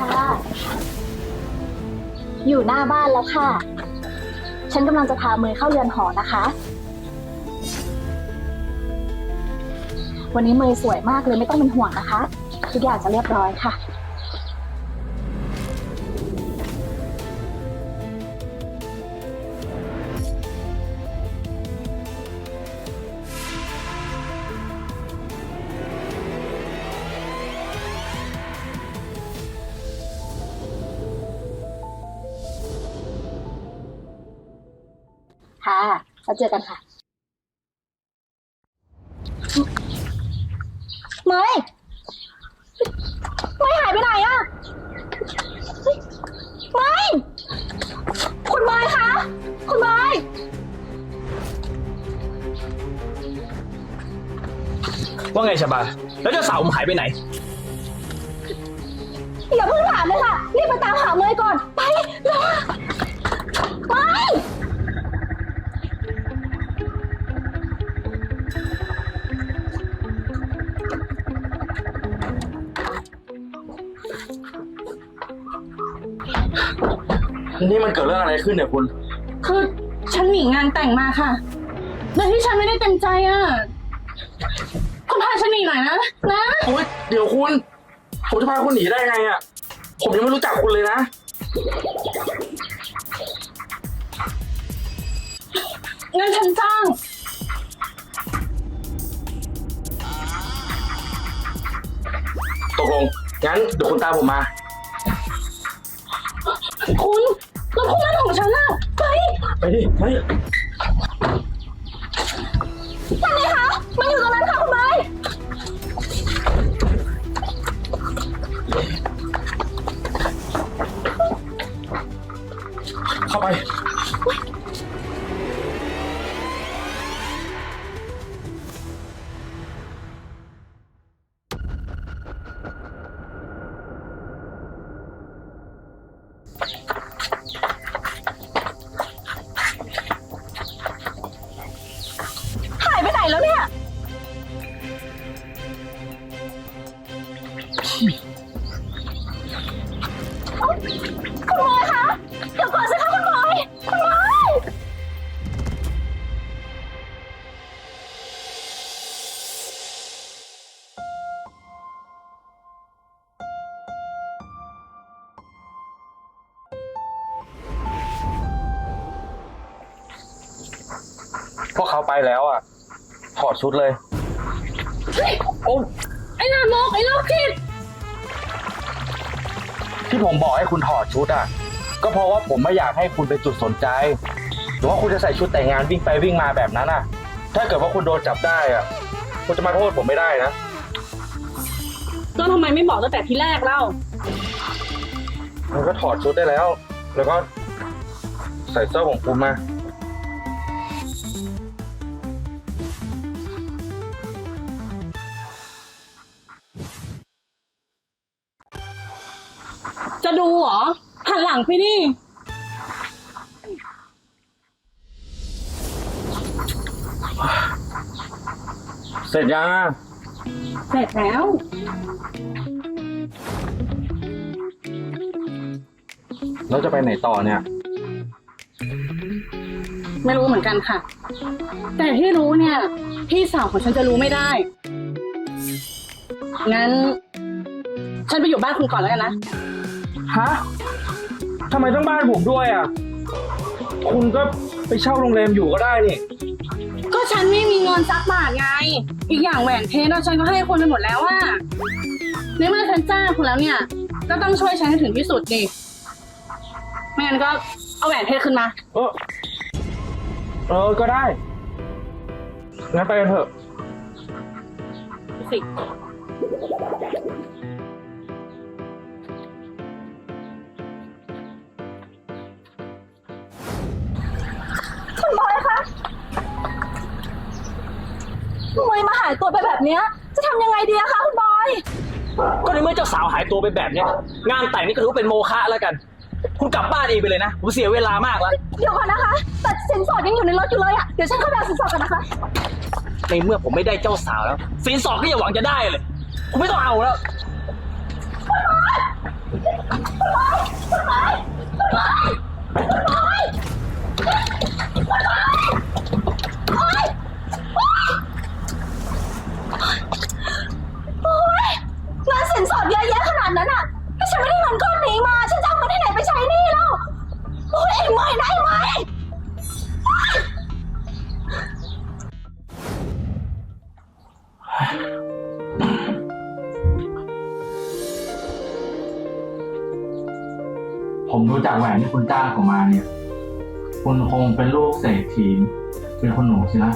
ค่ะ อยู่หน้าบ้านแล้วค่ะ ฉันกำลังจะพาเมยเข้าเรือนหอนะคะ วันนี้เมยสวยมากเลยไม่ต้องเป็นห่วงนะคะ ทุกอย่างจะเรียบร้อยค่ะ ค่ะแล้วเจอกันค่ะเมยเมยหายไปไหนอะเฮ้ยเมยคุณเมยคะ คุณเมยว่าไงชบา แล้วเจ้าสาวผมหายไปไหน อย่าเพิ่งถามเลยค่ะ รีบไปตามหาเมยก่อน ไปเร็วอะไป นี่มันเกิดเรื่องอะไรขึ้นเนี่ยคุณ คือฉันหนีงานแต่งมาค่ะโดยที่ฉันไม่ได้เต็มใจอะคุณพาฉันหนีหน่อยนะนะโอ๊ยเดี๋ยวคุณ ผมจะพาคุณหนีได้ไงอะ ผมยังไม่รู้จักคุณเลยนะ งั้นฉันจ้าง ตกลง งั้นเดี๋ยวคุณตามผมมา คุณ แล้วพวกนั้นของฉันล่ะไปไปดิไปดินั่นไงคะมันอยู่ตรงนั้นค่ะคุณเมยเข้าไป เขาไปแล้วอะถอดชุดเลยเฮ้ยโอ้ไอ้นามกไอ้โรคจิตที่ผมบอกให้คุณถอดชุดอะ ก็เพราะว่าผมไม่อยากให้คุณเป็นจุดสนใจ หรือว่าคุณจะใส่ชุดแต่งงานวิ่งไปวิ่งมาแบบนั้นอะ ถ้าเกิดว่าคุณโดนจับได้อะ คุณจะมาโทษผมไม่ได้นะ แล้วทำไมไม่บอกตั้งแต่ที่แรกเล่า มันก็ถอดชุดได้แล้ว แล้วก็ใส่เสื้อของคุณมา จะดูเหรอ หันหลังไปดิเสร็จยังอะเสร็จแล้ว แล้วจะไปไหนต่อเนี่ย ไม่รู้เหมือนกันค่ะ แต่ที่รู้เนี่ย พี่สาวของฉันจะรู้ไม่ได้ งั้น ฉันไปอยู่บ้านคุณก่อนแล้วกันนะ ฮะทำไมต้องบ้านผมด้วยอะ คุณก็ไปเช่าโรงแรมอยู่ก็ได้นี่ ก็ฉันไม่มีเงินสักบาทไง อีกอย่างแหวนเพชรอะฉันก็ให้คนไปหมดแล้วอะในเมื่อฉันจ้างคุณแล้วเนี่ย ก็ต้องช่วยฉันให้ถึงที่สุดดิไม่งั้นก็เอาแหวนเพชรขึ้นมา เออเออก็ได้ งั้นไปกันเถอะ สิายตัวไปแบบนี้จะทำยังไงดีคะคุณบอย ก็ในเมื่อเจ้าสาวหายตัวไปแบบเนี้ยงานแต่งนี่ก็ถือเป็นโมฆะแล้วกัน คุณกลับบ้านเองไปเลยนะผมเสียเวลามากแล้ว เดี๋ยวก่อนนะคะ แต่สินสอดยังอยู่ในรถอยู่เลยอะเดี๋ยวฉันเข้าไปเอาสินสอดกันนะคะ ในเมื่อผมไม่ได้เจ้าสาวแล้วสินสอดก็อย่าหวังจะได้เลยคุณไม่ต้องเอาแล้ว คุณบอยคุณบอยคุณบอย คุณจ้างผมมาเนี่ย คุณคงเป็นลูกเศรษฐีเป็นคนหนูสินะ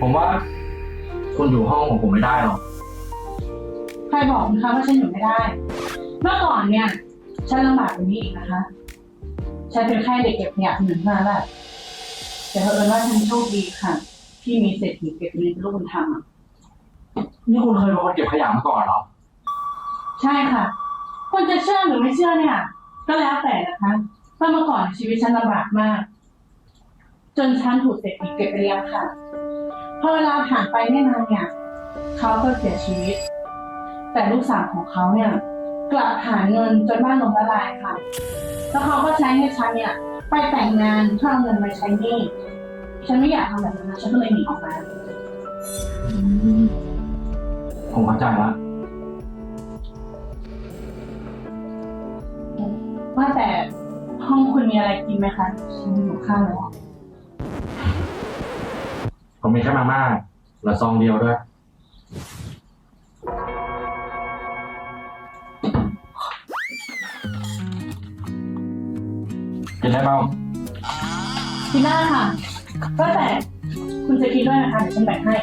ผมว่า คุณอยู่ห้องของผมไม่ได้หรอก ใครบอกนะคะว่าฉันอยู่ไม่ได้ เมื่อก่อนเนี่ย ฉันลำบากกว่านี้อีกนะคะ ฉันเป็นแค่เด็กเก็บขยะเหมือนมาแหละแต่เผอิญว่าฉันโชคดีค่ะ ที่มีเศรษฐีเก็บเงินเป็นลูกบุญธรรมอะนี่คุณเคยเป็นคนเก็บขยะมาก่อนเหรอ ใช่ค่ะคนจะเชื่อหรือไม่เชื่อเนี่ย ก็แล้วแต่นะคะ เพราะเมื่อก่อนชีวิตฉันลำบากมาก จนฉันถูกเศรษฐีเก็บไปเลี้ยงค่ะพอเวลาผ่านไปไม่นานเนี่ยเขาก็เสียชีวิต แต่ลูกสาวของเขาเนี่ย กลับหาเงินจนบ้านลมละลายค่ะ แล้วเขาก็ใช้ให้ฉันเนี่ย ไปแต่งงานเพื่อเอาเงินมาใช้หนี้ฉันไม่อยากทำแบบนั้นนะฉันก็เลยหนีออกมาผมเข้าใจแล้วว่าแต่ ห้องคุณมีอะไรกินไหมคะฉันหิวข้าวแล้วผมมีแค่มาม่าและซองเดียวด้วย กินได้เปล่ากินได้ค่ะก็แต่คุณจะกินด้วยนะคะเดี๋ยวฉันแบ่งให้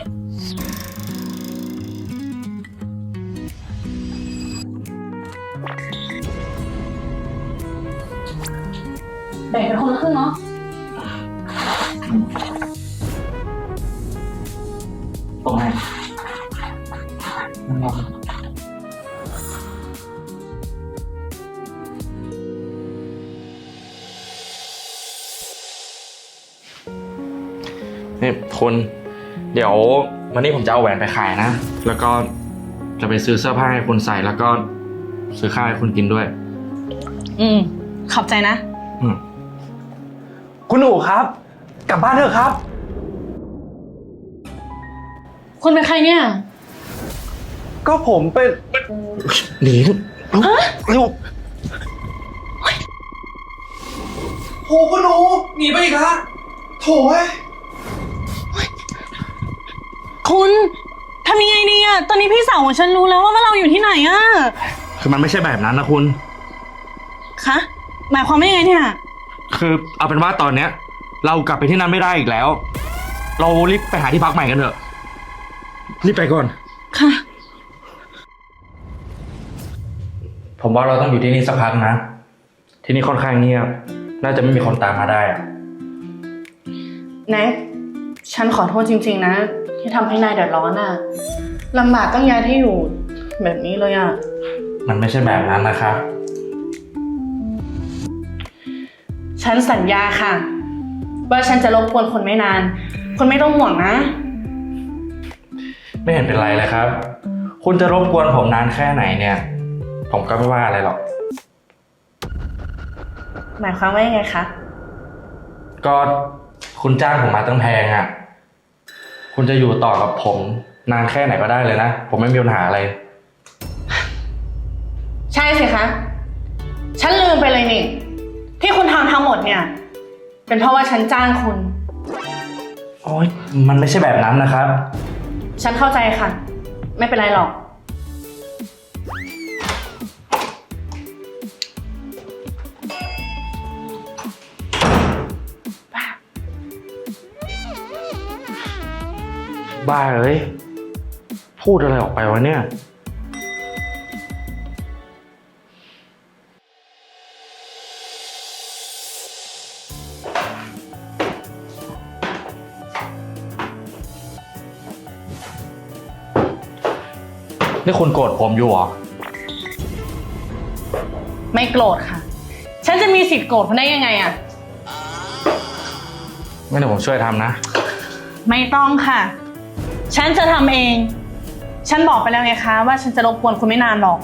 แบ่งเป็นคนละครึ่งเนาะตรงให้นั่งลงนี่คุณเดี๋ยววันนี้ผมจะเอาแหวนไปขายนะ แล้วก็จะไปซื้อเสื้อผ้าให้คุณใส่แล้วก็ซื้อข้าวให้คุณกินด้วย อืม ขอบใจนะ อืม คุณหนูครับ กลับบ้านเถอะครับ คุณเป็นใครเนี่ย ก็ผมเป็นหนีเร็วเร็วโหคุณหนูหนีไปอีกละโถเอ้ยคุณทำยังไงดีอะตอนนี้พี่สาวของฉันรู้แล้วว่าเราอยู่ที่ไหนอะคือมันไม่ใช่แบบนั้นนะคุณ คะ หมายความว่ายังไงเนี่ย คือเอาเป็นว่าตอนเนี้ย เรากลับไปที่นั่นไม่ได้อีกแล้ว เรารีบไปหาที่พักใหม่กันเถอะรีบไปก่อน ค่ะ ผมว่าเราต้องอยู่ที่นี่สักพักนะ ที่นี่ค่อนข้างเงียบ น่าจะไม่มีคนตามมาได้อะแน็กฉันขอโทษจริง ๆ นะ ที่ทำให้นายเดือดร้อนอะลำบากต้องย้ายที่อยู่แบบนี้เลยอะมันไม่ใช่แบบนั้นนะครับ ฉันสัญญาค่ะ ว่าฉันจะรบกวนคนไม่นานคุณไม่ต้องห่วงนะ ไม่เห็นเป็นไรเลยครับ คุณจะรบกวนผมนานแค่ไหนเนี่ย ผมก็ไม่ว่าอะไรหรอก หมายความว่ายังไงคะ ก็คุณจ้างผมมาตั้งแพงอะ่ะ คุณจะอยู่ต่อกับผมนานแค่ไหนก็ได้เลยนะ ผมไม่มีปัญหาอะไร ใช่สิคะ ฉันลืมไปเลยนี่ ที่คุณทำทั้งหมดเนี่ย เป็นเพราะว่าฉันจ้างคุณ โอ้ยมันไม่ใช่แบบนั้นนะครับ ฉันเข้าใจค่ะ ไม่เป็นไรหรอก บ้าเอ้ยพูดอะไรออกไปวะเนี่ย นี่คุณโกรธผมอยู่เหรอ ไม่โกรธค่ะ ฉันจะมีสิทธิ์โกรธคุณได้ยังไงอะไม่เดี๋ยวผมช่วยทำนะ ไม่ต้องค่ะ ฉันจะทำเอง ฉันบอกไปแล้วไงคะ ว่าฉันจะรบกวนคุณไม่นานหรอก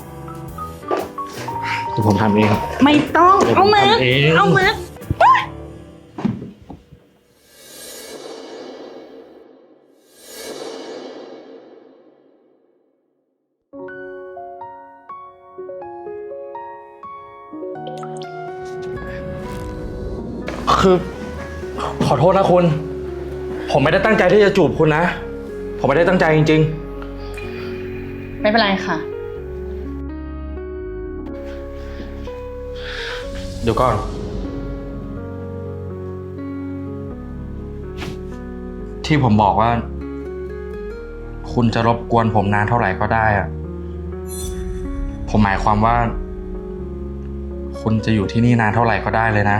เดี๋ยวผมทำเอง ไม่ต้องเดี๋ยวเอามาผมทำเองเอามา คือ ขอโทษนะคุณ ผมไม่ได้ตั้งใจที่จะจูบคุณนะ ผมไม่ได้ตั้งใจจริงๆไม่เป็นไรค่ะเดี๋ยวก่อน ที่ผมบอกว่า คุณจะรบกวนผมนานเท่าไหร่ก็ได้อะผมหมายความว่า คุณจะอยู่ที่นี่นานเท่าไหร่ก็ได้เลยนะ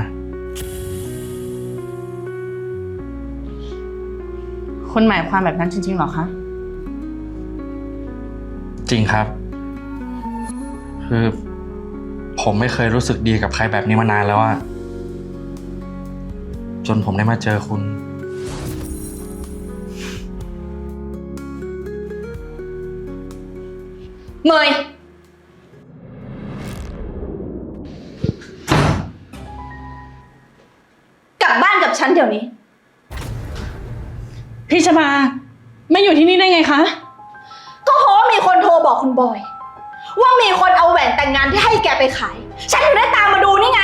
คุณหมายความแบบนั้นจริงๆเหรอคะ จริงครับ คือผมไม่เคยรู้สึกดีกับใครแบบนี้มานานแล้วอะจนผมได้มาเจอคุณ เมย พี่ชบาไม่อยู่ที่นี่ได้ไงคะ ก็เพราะว่ามีคนโทรบอกคุณบอย ว่ามีคนเอาแหวนแต่งงานที่ให้แกไปขาย ฉันถึงได้ตามมาดูนี่ไง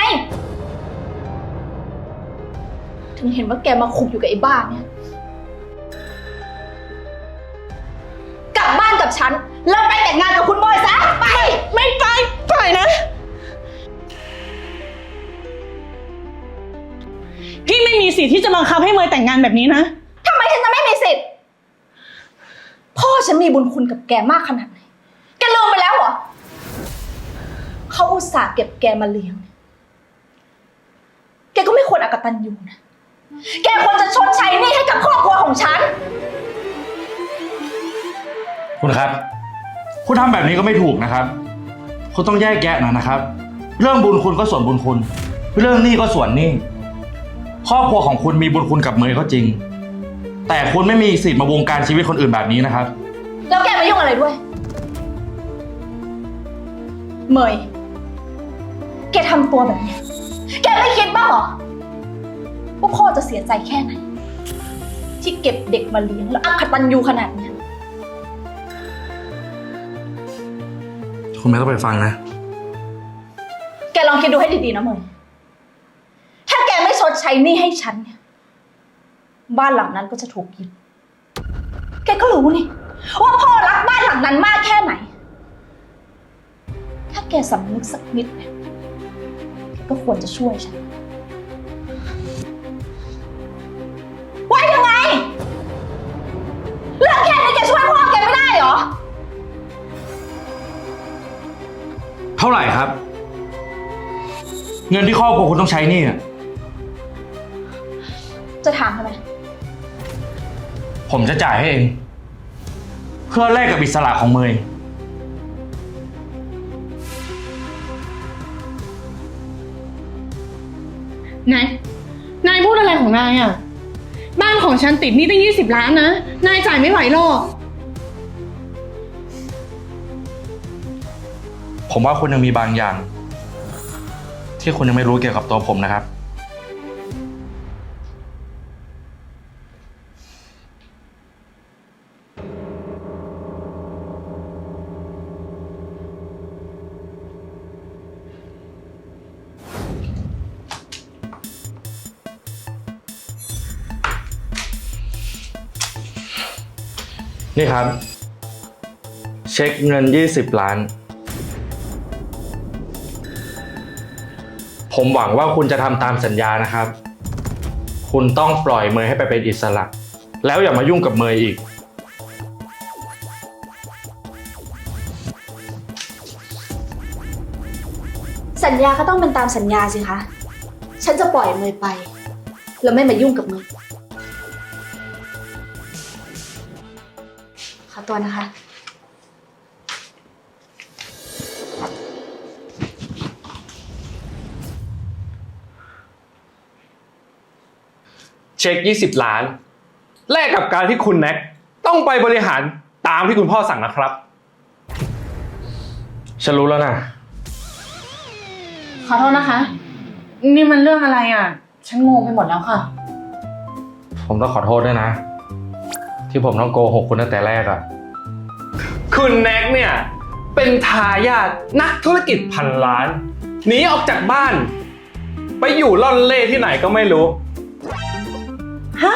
ถึงเห็นว่าแกมาขุกอยู่กับไอ้บ้าเนี่ย กลับบ้านกับฉัน แล้วไปแต่งงานกับคุณบอยซะ ไป ไม่ไปปล่อยนะ พี่ไม่มีสิทธิ์ที่จะบังคับให้เมย์แต่งงานแบบนี้นะทำไมฉันจะไม่มีสิทธิ์ พ่อฉันมีบุญคุณกับแกมากขนาดไหน แกลืมไปแล้วเหรอ เขาอุตส่าห์เก็บแกมาเลี้ยง แกก็ไม่ควรอกตันยูนะ แกควรจะชดใช้หนี้ให้กับครอบครัวของฉัน คุณครับ คุณทำแบบนี้ก็ไม่ถูกนะครับ คุณต้องแยกแยะหน่อยนะครับ เรื่องบุญคุณก็ส่วนบุญคุณ เรื่องหนี้ก็ส่วนหนี้ ครอบครัวของคุณมีบุญคุณกับเมย์ก็จริง แต่คุณไม่มีสิทธิ์มาวงการชีวิตคนอื่นแบบนี้นะครับ แล้วแกมายุ่งอะไรด้วย เมย แกทำตัวแบบเนี้ยแกไม่คิดบ้างเหรอว่าพ่อจะเสียใจแค่ไหน ที่เก็บเด็กมาเลี้ยงแล้วอักตันยูขนาดเนี้ยคุณไม่ต้องไปฟังนะ แกลองคิดดูให้ดีๆนะเมย ถ้าแกไม่ชดใช้หนี้ให้ฉันเนี่ย บ้านหลังนั้นก็จะถูกยึด แกก็รู้นี่ ว่าพ่อรักบ้านหลังนั้นมากแค่ไหน ถ้าแกสำนึกสักนิดเนี่ยแกก็ควรจะช่วยฉัน ว่ายังไง เรื่องแค่นี้แกช่วยพ่อแกไม่ได้เหรอ เท่าไหร่ครับ เงินที่ครอบครัวคุณต้องใช้หนี่อะจะถามทำไม ผมจะจ่ายให้เอง เพื่อแลกกับอิสระของเมย์นาย นายพูดอะไรของนายอะ บ้านของฉันติดหนี้ตั้งยี่สิบล้านนะ นายจ่ายไม่ไหวหรอก ผมว่าคุณยังมีบางอย่าง ที่คุณยังไม่รู้เกี่ยวกับตัวผมนะครับ นี่ครับ เช็คเงิน 20 ล้าน ผมหวังว่าคุณจะทำตามสัญญานะครับ คุณต้องปล่อยเมย์ให้ไปเป็นอิสระ แล้วอย่ามายุ่งกับเมย์อีก สัญญาก็ต้องเป็นตามสัญญาสิคะ ฉันจะปล่อยเมยไป แล้วไม่มายุ่งกับเมย ตัวนะคะ เช็ค 20 ล้าน แลกกับการที่คุณแน็กต้องไปบริหารตามที่คุณพ่อสั่งนะครับ ฉันรู้แล้วนะ ขอโทษนะคะ นี่มันเรื่องอะไรอะ ฉันงงไปหมดแล้วค่ะ ผมต้องขอโทษด้วยนะ ที่ผมต้องโกหกคุณตั้งแต่แรกอะ คุณแน็กเนี่ย เป็นทายาทนักธุรกิจพันล้านหนีออกจากบ้าน ไปอยู่ล่อนเล่ที่ไหนก็ไม่รู้ ฮะ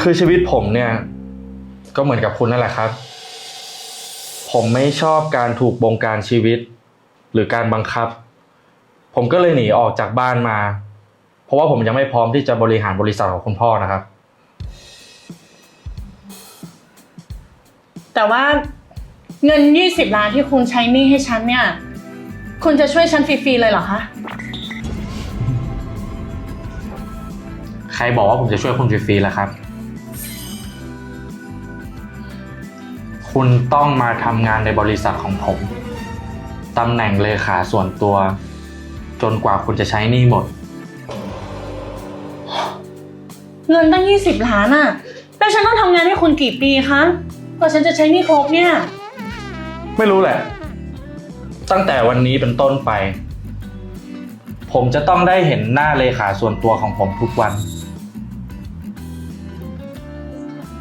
คือชีวิตผมเนี่ย ก็เหมือนกับคุณนั่นแหละครับผผมไม่ชอบการถูกบงการชีวิต หรือการบังคับ ผมก็เลยหนีออกจากบ้านมา เพราะว่าผมยังไม่พร้อมที่จะบริหารบริษัทของคุณพ่อนะครับ แต่ว่าเงิน 20 ล้านที่คุณใช้หนี้ให้ฉันเนี่ย คุณจะช่วยฉันฟรีๆเลยเหรอคะ ใครบอกว่าผมจะช่วยคุณฟรีๆล่ะครับ คุณต้องมาทำงานในบริษัทของผมตำแหน่งเลขาส่วนตัว จนกว่าคุณจะใช้หนี้หมด เงินตั้ง 20 ล้านอะแล้วฉันต้องทำงานให้คุณกี่ปีคะ กว่าฉันจะใช้หนี้ครบเนี่ย ไม่รู้แหละ ตั้งแต่วันนี้เป็นต้นไป ผมจะต้องได้เห็นหน้าเลขาส่วนตัวของผมทุกวัน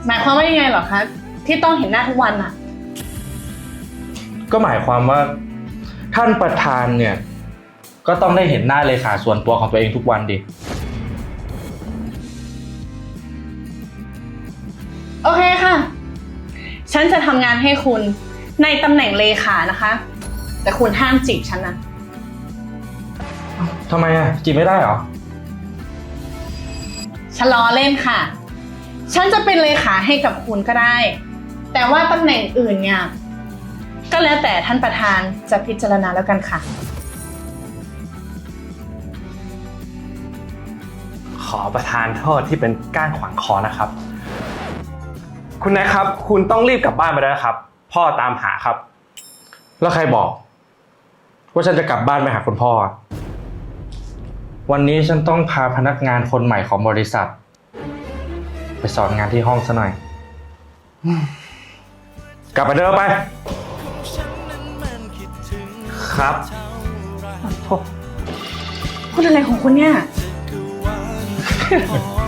หมายความว่ายังไงเหรอคะที่ต้องเห็นหน้าทุกวันอะก็หมายความว่า ท่านประธานเนี่ย ก็ต้องได้เห็นหน้าเลขาส่วนตัวของตัวเองทุกวันดิ ฉันจะทำงานให้คุณในตำแหน่งเลขานะคะ แต่คุณห้ามจีบฉันนะ ทำไมอะจีบไม่ได้เหรอ ฉันล้อเล่นค่ะ ฉันจะเป็นเลขาให้กับคุณก็ได้ แต่ว่าตำแหน่งอื่นเนี่ย ก็แล้วแต่ท่านประธานจะพิจารณาแล้วกันค่ะ ขอประทานโทษที่เป็นก้างขวางคอนะครับ คุณแนกครับ คุณต้องรีบกลับบ้านไปแล้วนะครับ พ่อตามหาครับ แล้วใครบอก ว่าฉันจะกลับบ้านไปหาคุณพ่อ วันนี้ฉันต้องพาพนักงานคนใหม่ของบริษัท ไปสอนงานที่ห้องซะหน่อย กลับไปเดิมไป ครับพูดอะไรของคุณเนี่ยจักรวาลขอ